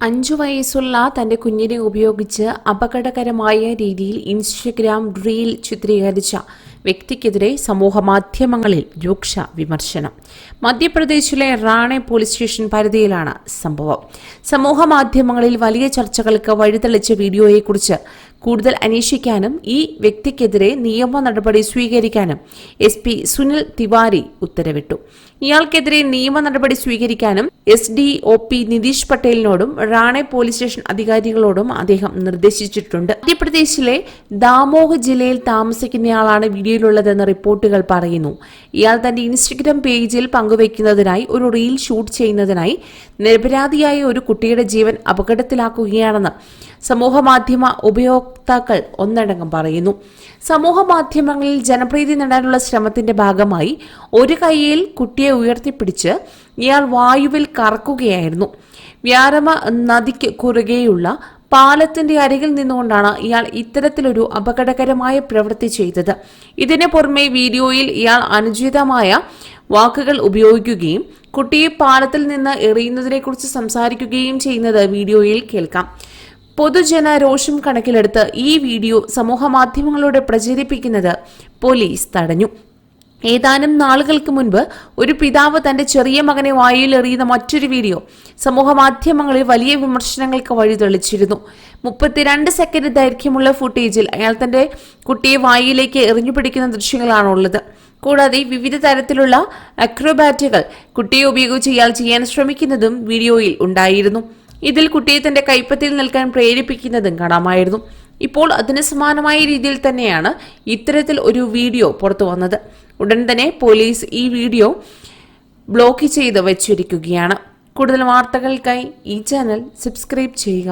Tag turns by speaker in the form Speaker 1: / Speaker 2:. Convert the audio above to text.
Speaker 1: അഞ്ചു വയസ്സുള്ള തന്റെ കുഞ്ഞിനെ ഉപയോഗിച്ച് അപകടകരമായ രീതിയിൽ ഇൻസ്റ്റഗ്രാം റീൽ ചിത്രീകരിച്ച വ്യക്തിക്കെതിരെ സമൂഹമാധ്യമങ്ങളിൽ രൂക്ഷ വിമർശനം. മധ്യപ്രദേശിലെ റാണെ പോലീസ് സ്റ്റേഷൻ പരിധിയിലാണ് സംഭവം. സമൂഹമാധ്യമങ്ങളിൽ വലിയ ചർച്ചകൾക്ക് വഴിതെളിച്ച വീഡിയോയെക്കുറിച്ച് കൂടുതൽ അന്വേഷിക്കാനും ഈ വ്യക്തിക്കെതിരെ നിയമ നടപടി സ്വീകരിക്കാനും എസ് പി സുനിൽ തിവാരി ഉത്തരവിട്ടു. ഇയാൾക്കെതിരെ നിയമ നടപടി സ്വീകരിക്കാനും S D O P Nitish പട്ടേലിനോടും Rane police station അധികാരികളോടും അദ്ദേഹം നിർദ്ദേശിച്ചിട്ടുണ്ട്. മധ്യപ്രദേശിലെ ദാമോഹ് ജില്ലയിൽ താമസിക്കുന്നയാളാണ് വീഡിയോയിലുള്ളതെന്ന് റിപ്പോർട്ടുകൾ പറയുന്നു. ഇയാൾ തന്റെ ഇൻസ്റ്റഗ്രാം പേജിൽ പങ്കുവയ്ക്കുന്നതിനായി ഒരു റീൽ ഷൂട്ട് ചെയ്യുന്നതിനായി നിരപരാധിയായ ഒരു കുട്ടിയുടെ ജീവൻ അപകടത്തിലാക്കുകയാണെന്ന് സമൂഹമാധ്യമ ഉപയോക്താക്കൾ ഒന്നടങ്കം പറയുന്നു. സമൂഹ മാധ്യമങ്ങളിൽ ജനപ്രീതി നേടാനുള്ള ശ്രമത്തിന്റെ ഭാഗമായി ഒരു കൈയിൽ കുട്ടിയെ ഉയർത്തിപ്പിടിച്ച് ഇയാൾ വായുവിൽ കറക്കുകയായിരുന്നു. വ്യാരമ നദിക്ക് കുറുകെയുള്ള പാലത്തിന്റെ അരികിൽ നിന്നുകൊണ്ടാണ് ഇയാൾ ഇത്തരത്തിലൊരു അപകടകരമായ പ്രവൃത്തി ചെയ്തത്. ഇതിനു പുറമെ വീഡിയോയിൽ ഇയാൾ അനുചിതമായ വാക്കുകൾ ഉപയോഗിക്കുകയും കുട്ടിയെ പാലത്തിൽ നിന്ന് എറിയുന്നതിനെക്കുറിച്ച് സംസാരിക്കുകയും ചെയ്യുന്നത് വീഡിയോയിൽ കേൾക്കാം. പൊതുജന രോഷം കണക്കിലെടുത്ത് ഈ വീഡിയോ സമൂഹമാധ്യമങ്ങളിലൂടെ പ്രചരിപ്പിക്കുന്നത് പോലീസ് തടഞ്ഞു. ഏതാനും നാളുകൾക്ക് മുൻപ് ഒരു പിതാവ് തന്റെ ചെറിയ മകനെ വായിലെറിയുന്ന മറ്റൊരു വീഡിയോ സമൂഹമാധ്യമങ്ങളിൽ വലിയ വിമർശനങ്ങൾക്ക് വഴിതെളിച്ചിരുന്നു. മുപ്പത്തിരണ്ട് സെക്കൻഡ് ദൈർഘ്യമുള്ള ഫുട്ടേജിൽ അയാൾ തന്റെ കുട്ടിയെ വായിലേക്ക് എറിഞ്ഞു പിടിക്കുന്ന ദൃശ്യങ്ങളാണുള്ളത്. കൂടാതെ വിവിധ തരത്തിലുള്ള അക്രോബാറ്റുകൾ കുട്ടിയെ ഉപയോഗിച്ച് ഇയാൾ ചെയ്യാൻ ശ്രമിക്കുന്നതും വീഡിയോയിൽ ഉണ്ടായിരുന്നു. ഇതിൽ കുട്ടിയെ തന്റെ കൈപ്പത്തിൽ നിൽക്കാൻ പ്രേരിപ്പിക്കുന്നതും കാണാമായിരുന്നു. ഇപ്പോൾ അതിന് സമാനമായ രീതിയിൽ തന്നെയാണ് ഇത്തരത്തിൽ ഒരു വീഡിയോ പുറത്തു വന്നത്. ഉടൻ തന്നെ പോലീസ് ഈ വീഡിയോ ബ്ലോക്ക് ചെയ്ത് വച്ചിരിക്കുകയാണ്. കൂടുതൽ വാർത്തകൾക്കായി ഈ ചാനൽ സബ്സ്ക്രൈബ് ചെയ്യുക.